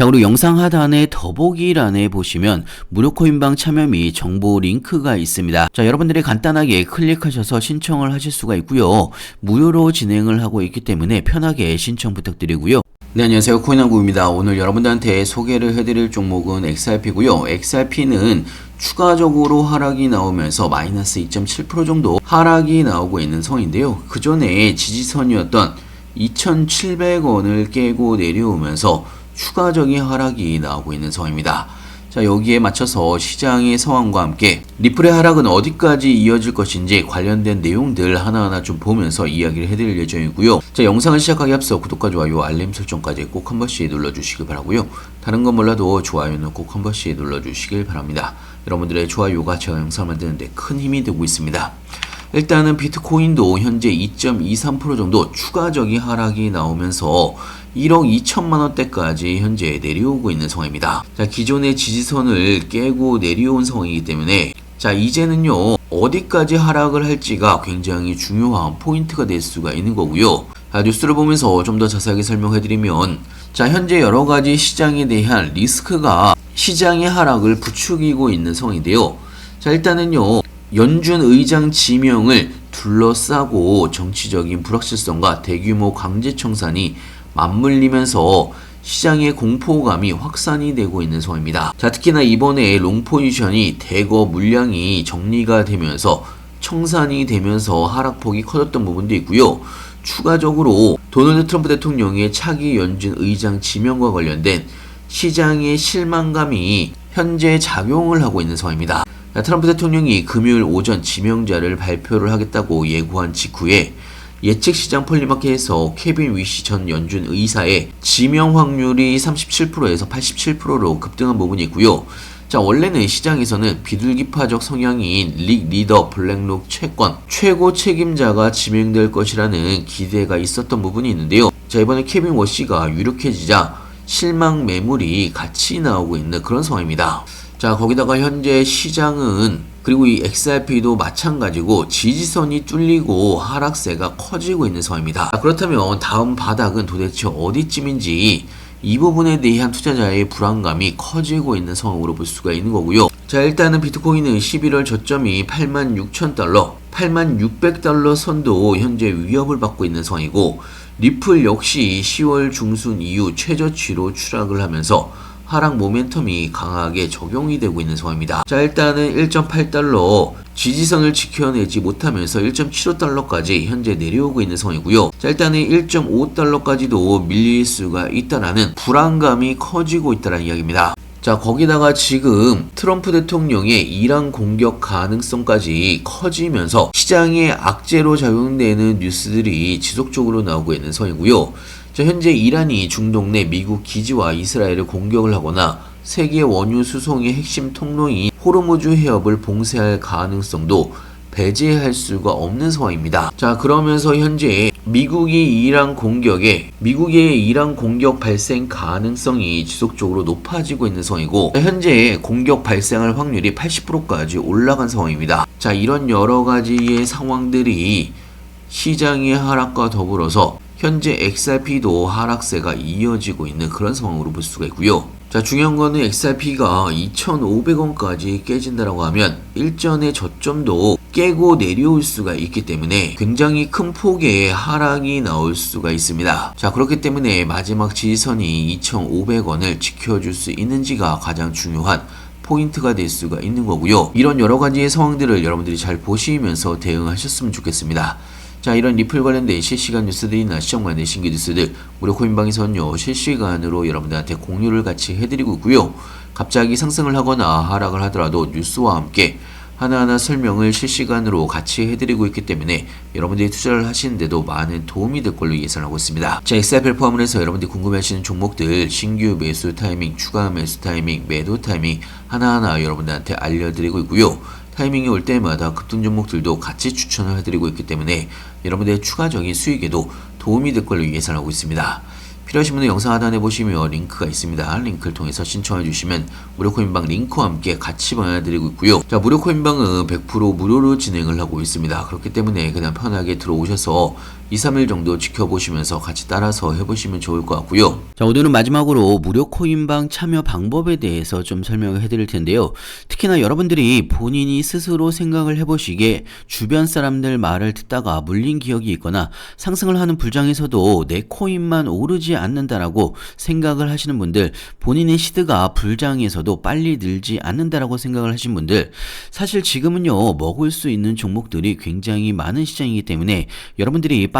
자, 그리고 영상 하단에 더보기란에 보시면 무료 코인방 참여 및 정보 링크가 있습니다. 자, 여러분들이 간단하게 클릭하셔서 신청을 하실 수가 있고요. 무료로 진행을 하고 있기 때문에 편하게 신청 부탁드리고요. 네, 안녕하세요. 코인왕구입니다. 오늘 여러분들한테 소개를 해드릴 종목은 XRP고요. XRP는 추가적으로 하락이 나오면서 마이너스 2.7% 정도 하락이 나오고 있는 성인데요. 그 전에 지지선이었던 2,700원을 깨고 내려오면서 추가적인 하락이 나오고 있는 상황입니다. 자, 여기에 맞춰서 시장의 상황과 함께 리플의 하락은 어디까지 이어질 것인지 관련된 내용들 하나하나 좀 보면서 이야기를 해드릴 예정이고요. 자, 영상을 시작하기 앞서 구독과 좋아요, 알림 설정까지 꼭 한 번씩 눌러주시길 바라고요. 다른 건 몰라도 좋아요는 꼭 한 번씩 눌러주시길 바랍니다. 여러분들의 좋아요가 제가 영상을 만드는데 큰 힘이 되고 있습니다. 일단은 비트코인도 현재 2.23% 정도 추가적인 하락이 나오면서 1억 2천만 원대까지 현재 내려오고 있는 상황입니다. 자, 기존의 지지선을 깨고 내려온 상황이기 때문에 자, 이제는요, 어디까지 하락을 할지가 굉장히 중요한 포인트가 될 수가 있는 거고요. 자, 뉴스를 보면서 좀 더 자세하게 설명해드리면, 자, 현재 여러 가지 시장에 대한 리스크가 시장의 하락을 부추기고 있는 상황인데요. 자, 일단은요, 연준 의장 지명을 둘러싸고 정치적인 불확실성과 대규모 강제 청산이 맞물리면서 시장의 공포감이 확산이 되고 있는 상황입니다. 자, 특히나 이번에 롱 포지션이 대거 물량이 정리가 되면서 청산이 되면서 하락폭이 커졌던 부분도 있고요. 추가적으로 도널드 트럼프 대통령의 차기 연준 의장 지명과 관련된 시장의 실망감이 현재 작용을 하고 있는 상황입니다. 트럼프 대통령이 금요일 오전 지명자를 발표를 하겠다고 예고한 직후에 예측 시장 폴리마켓에서 케빈 위시 전 연준 의사의 지명 확률이 37%에서 87%로 급등한 부분이 있고요. 자, 원래는 시장에서는 비둘기파적 성향인 릭 리더 블랙록 채권 최고 책임자가 지명될 것이라는 기대가 있었던 부분이 있는데요. 자, 이번에 케빈 워시가 유력해지자 실망 매물이 같이 나오고 있는 그런 상황입니다. 자, 거기다가 현재 시장은 그리고 이 XRP도 마찬가지고 지지선이 뚫리고 하락세가 커지고 있는 상황입니다. 그렇다면 다음 바닥은 도대체 어디쯤인지 이 부분에 대한 투자자의 불안감이 커지고 있는 상황으로 볼 수가 있는 거고요. 자, 일단은 비트코인은 11월 저점이 86,000달러, 86,600달러 선도 현재 위협을 받고 있는 상황이고, 리플 역시 10월 중순 이후 최저치로 추락을 하면서 하락 모멘텀이 강하게 적용이 되고 있는 상황입니다. 자, 일단은 1.8달러 지지선을 지켜내지 못하면서 1.75달러까지 현재 내려오고 있는 상황이고요. 자, 일단은 1.5달러까지도 밀릴 수가 있다라는 불안감이 커지고 있다는 이야기입니다. 자, 거기다가 지금 트럼프 대통령의 이란 공격 가능성까지 커지면서 시장에 악재로 작용되는 뉴스들이 지속적으로 나오고 있는 상황이고요. 자, 현재 이란이 중동 내 미국 기지와 이스라엘을 공격을 하거나 세계 원유 수송의 핵심 통로인 호르무즈 해협을 봉쇄할 가능성도 배제할 수가 없는 상황입니다. 자, 그러면서 현재 미국이 이란 공격에 미국의 이란 공격 발생 가능성이 지속적으로 높아지고 있는 상황이고 현재 공격 발생할 확률이 80%까지 올라간 상황입니다. 자, 이런 여러 가지의 상황들이 시장의 하락과 더불어서 현재 XRP도 하락세가 이어지고 있는 그런 상황으로 볼 수가 있고요. 자, 중요한 거는 XRP가 2,500원까지 깨진다라고 하면 일전의 저점도 깨고 내려올 수가 있기 때문에 굉장히 큰 폭의 하락이 나올 수가 있습니다. 자, 그렇기 때문에 마지막 지지선이 2,500원을 지켜줄 수 있는지가 가장 중요한 포인트가 될 수가 있는 거고요. 이런 여러 가지의 상황들을 여러분들이 잘 보시면서 대응하셨으면 좋겠습니다. 자, 이런 리플 관련된 실시간 뉴스들이나 시험 관련 신규 뉴스들 무료 코인방에서는요 실시간으로 여러분들한테 공유를 같이 해드리고 있고요. 갑자기 상승을 하거나 하락을 하더라도 뉴스와 함께 하나하나 설명을 실시간으로 같이 해드리고 있기 때문에 여러분들이 투자를 하시는데도 많은 도움이 될 걸로 예상하고 있습니다. 자, XRP를 포함을 해서 여러분들이 궁금해하시는 종목들 신규 매수 타이밍, 추가 매수 타이밍, 매도 타이밍 하나하나 여러분들한테 알려드리고 있고요. 타이밍이 올 때마다 급등 종목들도 같이 추천을 해드리고 있기 때문에 여러분들의 추가적인 수익에도 도움이 될 걸로 예상하고 있습니다. 필요하신 분은 영상 하단에 보시면 링크가 있습니다. 링크를 통해서 신청해 주시면 무료 코인방 링크와 함께 같이 보내드리고 있고요. 자, 무료 코인방은 100% 무료로 진행을 하고 있습니다. 그렇기 때문에 그냥 편하게 들어오셔서 2, 3일 정도 지켜보시면서 같이 따라서 해보시면 좋을 것 같고요. 자, 오늘은 마지막으로 무료 코인방 참여 방법에 대해서 좀 설명을 해드릴 텐데요. 특히나 여러분들이 본인이 스스로 생각을 해보시기에 주변 사람들 말을 듣다가 물린 기억이 있거나 상승을 하는 불장에서도 내 코인만 오르지 않는다라고 생각을 하시는 분들, 본인의 시드가 불장에서도 빨리 늘지 않는다라고 생각을 하신 분들, 사실 지금은요, 먹을 수 있는 종목들이 굉장히 많은 시장이기 때문에 여러분들이 빠